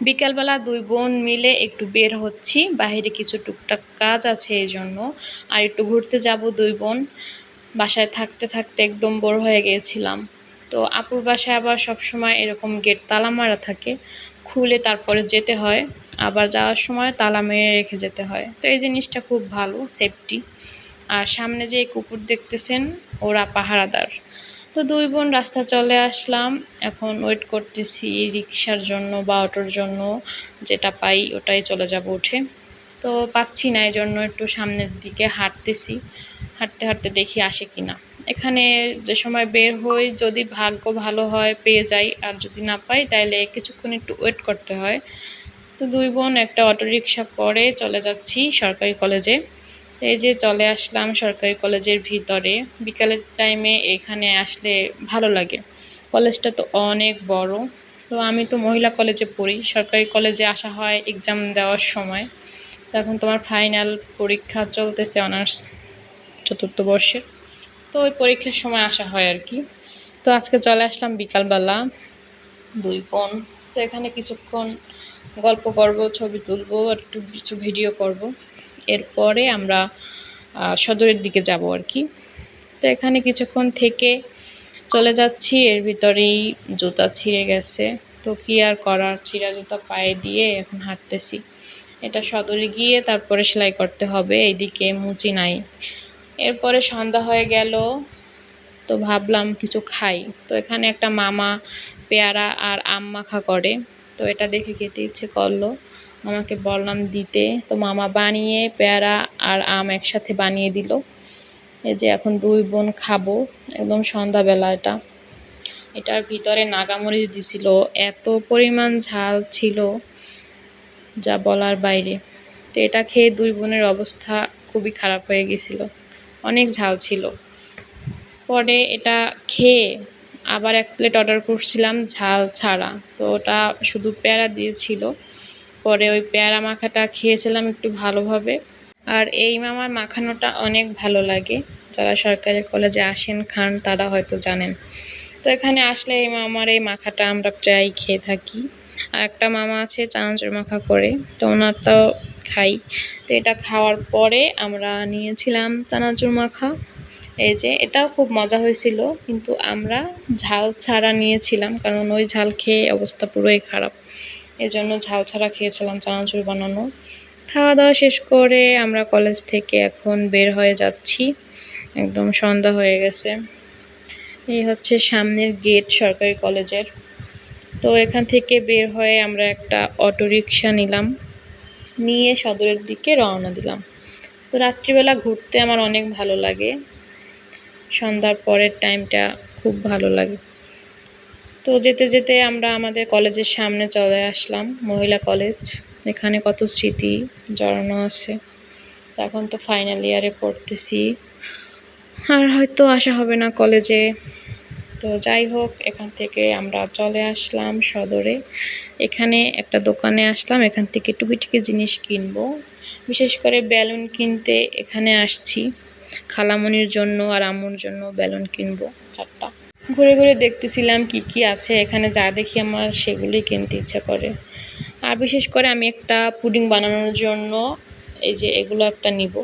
বিকালবেলা দুই বোন মিলে একটু বের হচ্ছি। বাইরে কিছু টুকটাক কাজ আছে এই জন্য আর একটু ঘুরতে যাব দুই বোন। বাসায় থাকতে থাকতে একদম বড় হয়ে গিয়েছিলাম তো আপুর বাসায় আবার সবসময় এরকম গেট তালা মারা থাকে। খুলে তারপরে যেতে হয়। আবার যাওয়ার সময় তালা মেরে রেখে যেতে হয়। তো এই জিনিসটা খুব ভালো সেফটি আর সামনে যে কুকুর দেখতেছেন, ওরা পাহারাদার। তো দুই বোন রাস্তা চলে আসলাম। এখন ওয়েট করতেছি রিক্সার জন্য বা অটোর জন্য। যেটা পাই ওটাই চলে যাব উঠে। তো পাচ্ছি না এই জন্য একটু সামনের দিকে হাঁটতেছি। হাঁটতে হাঁটতে দেখি আসে কি না এখানে যে সময় বের হই, যদি ভাগ্য ভালো হয়, পেয়ে যাই। আর যদি না পাই তাহলে কিছুক্ষণ একটু ওয়েট করতে হয়। তো দুই বোন একটা অটোরিকশা করে চলে যাচ্ছি সরকারি কলেজে। এই যে চলে আসলাম সরকারি কলেজের ভিতরে, বিকালের টাইমে এখানে আসলে ভালো লাগে। কলেজটা তো অনেক বড়। তো আমি তো মহিলা কলেজে পড়ি। সরকারি কলেজে আসা হয় এক্সাম দেওয়ার সময়। এখন তোমার ফাইনাল পরীক্ষা চলতেছে অনার্স চতুর্থ বর্ষের তো ওই পরীক্ষার সময় আসা হয় আর কি। তো আজকে চলে আসলাম বিকালবেলা দুই বোন। তো এখানে কিছুক্ষণ গল্প করব, ছবি তুলবো একটু কিছু ভিডিও করব। এরপরে আমরা সদরের দিকে যাব আর কি। তো এখানে কিছুক্ষণ থেকে চলে যাচ্ছি, এর ভিতরেই জুতা ছিঁড়ে গেছে। তো কি আর করার? চিরা জুতা পায়ে দিয়ে এখন হাঁটতেছি। এটা সদরে গিয়ে তারপরে সেলাই করতে হবে, এইদিকে মুচি নাই। এরপরে সন্ধ্যা হয়ে গেল, তো ভাবলাম কিছু খাই। তো এখানে একটা মামা, পেয়ারা আর আম মাখা করে। তো এটা দেখে খেতে ইচ্ছে করল। মামাকে বললাম দিতে। তো মামা বানিয়ে, পেয়ারা আর আম একসাথে বানিয়ে দিল। এই যে এখন দুই বোন খাব, একদম সন্ধ্যাবেলা এটা। এটার ভিতরে নাগামরিচ দিছিল। এত পরিমাণ ঝাল ছিল, যা বলার বাইরে। তো এটা খেয়ে দুই বোনের অবস্থা খুবই খারাপ হয়ে গেছিল। অনেক ঝাল ছিল। পরে এটা খেয়ে আবার এক প্লেট অর্ডার করছিলাম ঝাল ছাড়া। তো ওটা শুধু পেয়ারা দিয়েছিল পরে ওই পেয়ারা মাখাটা খেয়েছিলাম একটু ভালোভাবে। আর এই মামার মাখানোটা অনেক ভালো লাগে। যারা সরকারি কলেজে আসেন, খান, তারা হয়তো জানেন। তো এখানে আসলে এই মামার এই মাখাটা আমরা প্রায় খেয়ে থাকি। আর একটা মামা আছে চানাচুর মাখা করে, তো ওনার তো খাই। তো এটা খাওয়ার পরে আমরা নিয়েছিলাম চানাচুর মাখা। এই যে, এটাও খুব মজা হয়েছিল, কিন্তু আমরা ঝাল ছাড়া নিয়েছিলাম, কারণ ওই ঝাল খেয়ে অবস্থা পুরোই খারাপ। এজন্য ঝাল ছাড়া খেয়েছিলাম চানাচুর বানানো। খাওয়া দাওয়া শেষ করে আমরা কলেজ থেকে এখন বের হয়ে যাচ্ছি। একদম সন্ধ্যা হয়ে গেছে। এই হচ্ছে সামনের গেট সরকারি কলেজের। তো এখান থেকে বের হয়ে আমরা একটা অটোরিকশা নিলাম, নিয়ে সদরের দিকে রওনা দিলাম। তো রাত্রিবেলা ঘুরতে আমার অনেক ভালো লাগে। সন্ধ্যার পরের টাইমটা খুব ভালো লাগে। তো যেতে যেতে আমরা আমাদের কলেজের সামনে চলে আসলাম, মহিলা কলেজ। এখানে কত স্মৃতি জড়ানো আছে। এখন তো ফাইনাল ইয়ারে পড়তেছি। আর হয়তো আসা হবে না কলেজে। তো যাই হোক, এখান থেকে আমরা চলে আসলাম সদরে। এখানে একটা দোকানে আসলাম, এখান থেকে টুকি জিনিস কিনবো। বিশেষ করে বেলুন কিনতে এখানে আসছি। খালামনির জন্য আর আম্মুর জন্য বেলুন কিনবো, চারটা। ঘুরে ঘুরে দেখতেছিলাম কি কি আছে, এখানে যা দেখি আমার সেগুলোই কিনতে ইচ্ছা করে। আর বিশেষ করে আমি একটা পুডিং বানানোর জন্য এই যে এগুলো একটা নিব।